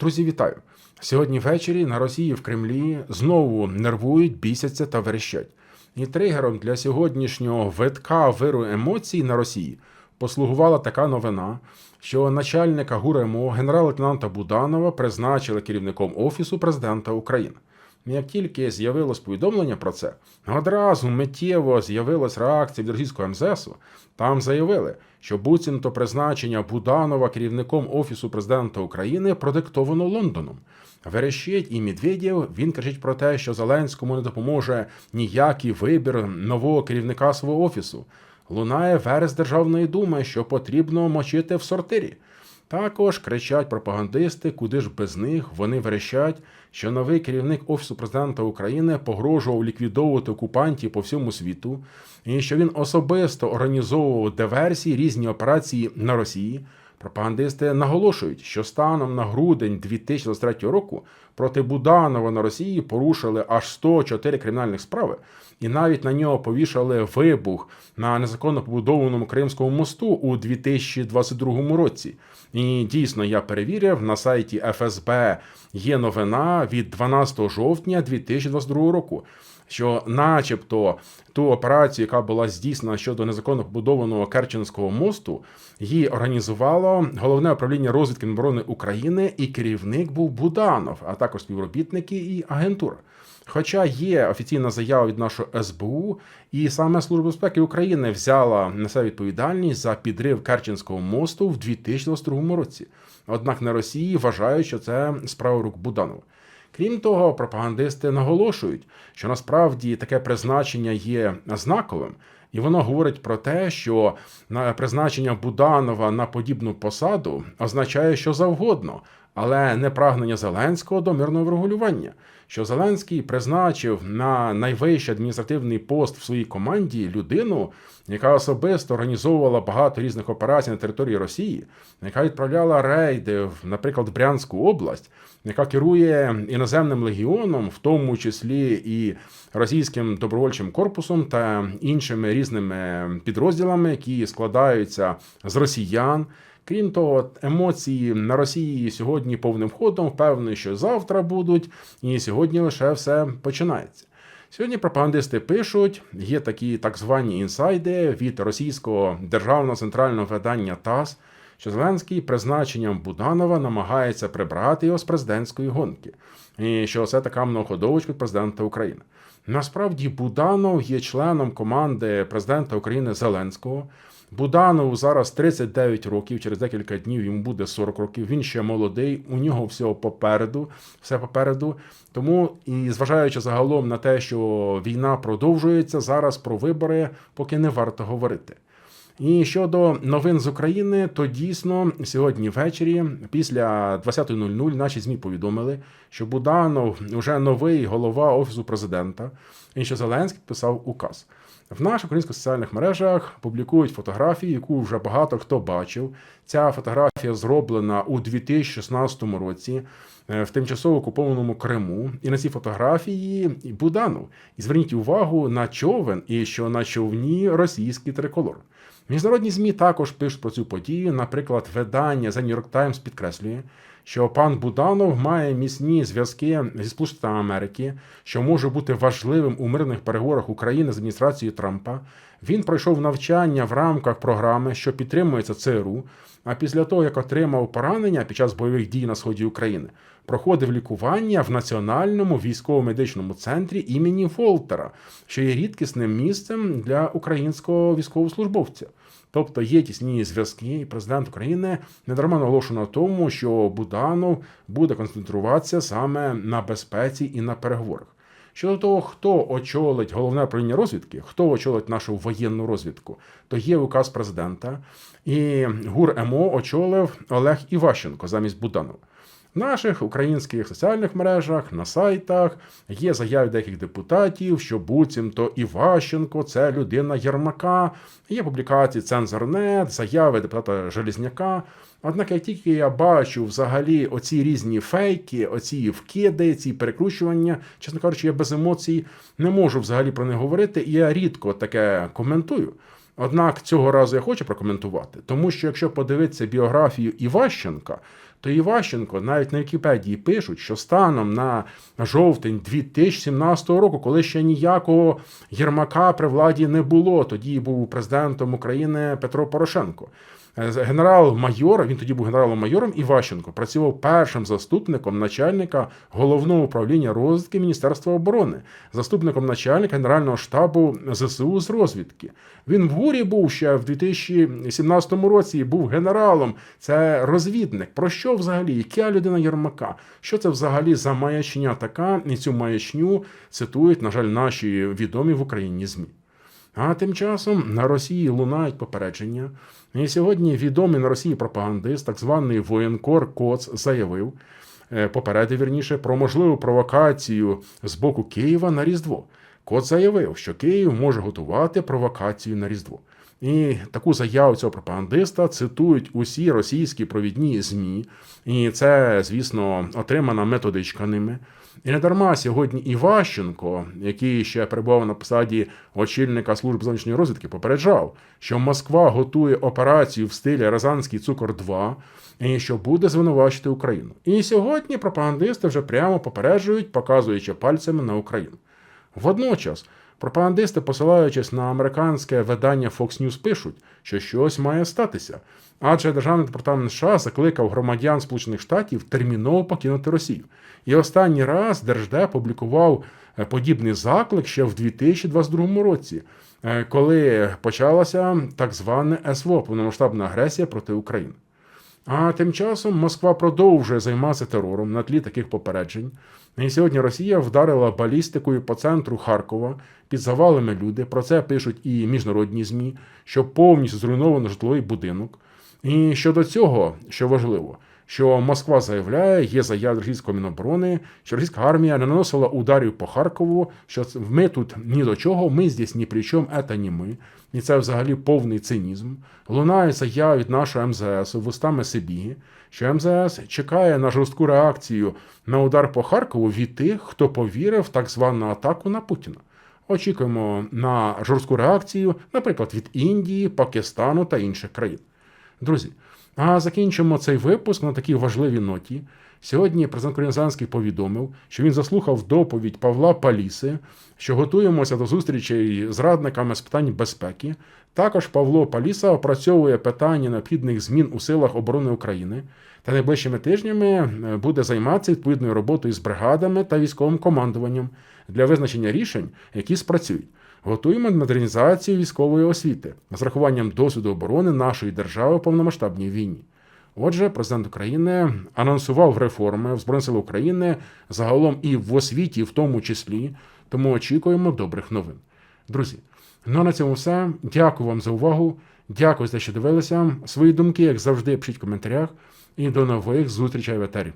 Друзі, вітаю! Сьогодні ввечері на Росії в Кремлі знову нервують, бісяться та верещать. І тригером для сьогоднішнього витка виру емоцій на Росії послугувала така новина, що начальника ГУРМО генерал-лейтенанта Буданова призначили керівником Офісу президента України. Як тільки з'явилось повідомлення про це, одразу миттєво з'явилась реакція від російського МЗСу. Там заявили, що буцімто призначення Буданова керівником Офісу президента України продиктовано Лондоном. Верещить і Медведєв, він кричить про те, що Зеленському не допоможе ніякий вибір нового керівника свого офісу. Лунає верес Державної думи, що потрібно мочити в сортирі. Також кричать пропагандисти, куди ж без них вони верещать, що новий керівник Офісу президента України погрожував ліквідовувати окупантів по всьому світу, і що він особисто організовував диверсії різні операції на Росії. Пропагандисти наголошують, що станом на грудень 2023 року проти Буданова на Росії порушили аж 104 кримінальних справи, і навіть на нього повішали вибух на незаконно побудованому Кримському мосту у 2022 році. І дійсно я перевірив на сайті ФСБ є новина від 12 жовтня 2022 року. Що, начебто, ту операцію, яка була здійснена щодо незаконно побудованого Керченського мосту, її організувало головне управління розвідки Міноборони України, і керівник був Буданов, а також співробітники і агентура. Хоча є офіційна заява від нашого СБУ, і саме Служба безпеки України взяла на себе відповідальність за підрив Керченського мосту в 2022 році. Однак на Росії вважають, що це справа рук Буданова. Крім того, пропагандисти наголошують, що насправді таке призначення є знаковим, і воно говорить про те, що на призначення Буданова на подібну посаду означає що завгодно, але не прагнення Зеленського до мирного врегулювання. Що Зеленський призначив на найвищий адміністративний пост в своїй команді людину, яка особисто організовувала багато різних операцій на території Росії, яка відправляла рейди, в, наприклад, в Брянську область, яка керує іноземним легіоном, в тому числі і російським добровольчим корпусом та іншими різними підрозділами, які складаються з росіян. Крім того, емоції на Росії сьогодні повним ходом, впевнений, що завтра будуть, і сьогодні лише все починається. Сьогодні пропагандисти пишуть, є такі так звані інсайди від російського державного центрального видання ТАСС, що Зеленський призначенням Буданова намагається прибрати його з президентської гонки, і що це така многоходовочка президента України. Насправді, Буданов є членом команди президента України Зеленського. Буданову зараз 39 років, через декілька днів йому буде 40 років. Він ще молодий, у нього всього попереду, все попереду. Тому і зважаючи загалом на те, що війна продовжується, зараз про вибори поки не варто говорити. І щодо новин з України, то дійсно сьогодні ввечері, після 20.00, наші змі повідомили, що Буданов уже новий голова офісу президента, і що Зеленський підписав указ. В наших українських соціальних мережах публікують фотографію, яку вже багато хто бачив. Ця фотографія зроблена у 2016 році е, в тимчасово окупованому Криму. І на цій фотографії Буданов. І зверніть увагу на човен і що на човні російський триколор. Міжнародні змі також пишуть про цю подію. Наприклад, видання The New York Times підкреслює, що пан Буданов має міцні зв'язки зі Сполученими Америки, що може бути важливим у мирних переговорах України з адміністрацією Трампа. Він пройшов навчання в рамках програми, що підтримується ЦРУ. А після того, як отримав поранення під час бойових дій на сході України, проходив лікування в Національному військово-медичному центрі імені Волтера, що є рідкісним місцем для українського військовослужбовця. Тобто є тісні зв'язки, і президент України недарма наголошено на тому, що Буданов буде концентруватися саме на безпеці і на переговорах. Щодо того, хто очолить головне управління розвідки, хто очолить нашу воєнну розвідку, то є указ президента, і ГУР МО очолив Олег Іващенко замість Буданова. Наших українських соціальних мережах, на сайтах є заяви деяких депутатів, що буцімто Іващенко це людина Єрмака. Є публікації Цензорнет, заяви депутата Желізняка. Однак, як тільки я бачу взагалі оці різні фейки, оці вкиди, ці перекручування, чесно кажучи, я без емоцій не можу взагалі про них говорити, і я рідко таке коментую. Однак цього разу я хочу прокоментувати, тому що якщо подивитися біографію Іващенка, то Іващенко навіть на Вікіпедії пишуть, що станом на жовтень 2017 року, коли ще ніякого Єрмака при владі не було, тоді був президентом України Петро Порошенко. Е, Генерал-майор, він тоді був генералом-майором Іващенко, працював першим заступником начальника головного управління розвідки Міністерства оборони, заступником начальника Генерального штабу ЗСУ з розвідки. Він в гурі був ще в 2017 році, був генералом. Це розвідник. Про що взагалі? Яка людина Єрмака? Що це взагалі за маячня така? І цю маячню цитують, на жаль, наші відомі в Україні ЗМІ. А тим часом на Росії лунають попередження. І сьогодні відомий на Росії пропагандист, так званий воєнкор Коц, заявив, е, попередив вірніше, про можливу провокацію з боку Києва на Різдво. Коц заявив, що Київ може готувати провокацію на Різдво. І таку заяву цього пропагандиста цитують усі російські провідні ЗМІ. І це, звісно, отримана методичка ними. І не дарма сьогодні Іващенко, який ще перебував на посаді очільника служби зовнішньої розвідки, попереджав, що Москва готує операцію в стилі Розанський цукор 2 і що буде звинувачити Україну. І сьогодні пропагандисти вже прямо попереджують, показуючи пальцями на Україну. Водночас пропагандисти, посилаючись на американське видання Fox News, пишуть, що щось має статися. Адже державний департамент США закликав громадян Сполучених Штатів терміново покинути Росію. І останній раз Держдеп публікував е, подібний заклик ще в 2022 році, е, коли почалася так зване СВО повномасштабна агресія проти України. А тим часом Москва продовжує займатися терором на тлі таких попереджень. І сьогодні Росія вдарила балістикою по центру Харкова під завалами люди. Про це пишуть і міжнародні ЗМІ, що повністю зруйновано житловий будинок. І щодо цього, що важливо, що Москва заявляє, є заява російського міноборони, що російська армія не наносила ударів по Харкову, що ми тут ні до чого, ми здесь ні при чому, це не ми. І це взагалі повний цинізм. Лунає заява від нашого МЗС вустами Сибіги, що МЗС чекає на жорстку реакцію на удар по Харкову від тих, хто повірив в так звану атаку на Путіна. Очікуємо на жорстку реакцію, наприклад, від Індії, Пакистану та інших країн. Друзі, а закінчимо цей випуск на такій важливій ноті. Сьогодні президент України Зеленський повідомив, що він заслухав доповідь Павла Паліси, що готуємося до зустрічей з радниками з питань безпеки. Також Павло Паліса опрацьовує питання необхідних змін у силах оборони України та найближчими тижнями е, буде займатися відповідною роботою з бригадами та військовим командуванням для визначення рішень, які спрацюють. Готуємо модернізацію військової освіти з рахуванням досвіду оборони нашої держави в повномасштабній війні. Отже, президент України анонсував реформи в Збройних сил України загалом і в освіті, в тому числі. Тому очікуємо добрих новин. Друзі, ну а на цьому все. Дякую вам за увагу. Дякую за те, що дивилися. Свої думки, як завжди, пишіть в коментарях. І до нових зустрічей в етері.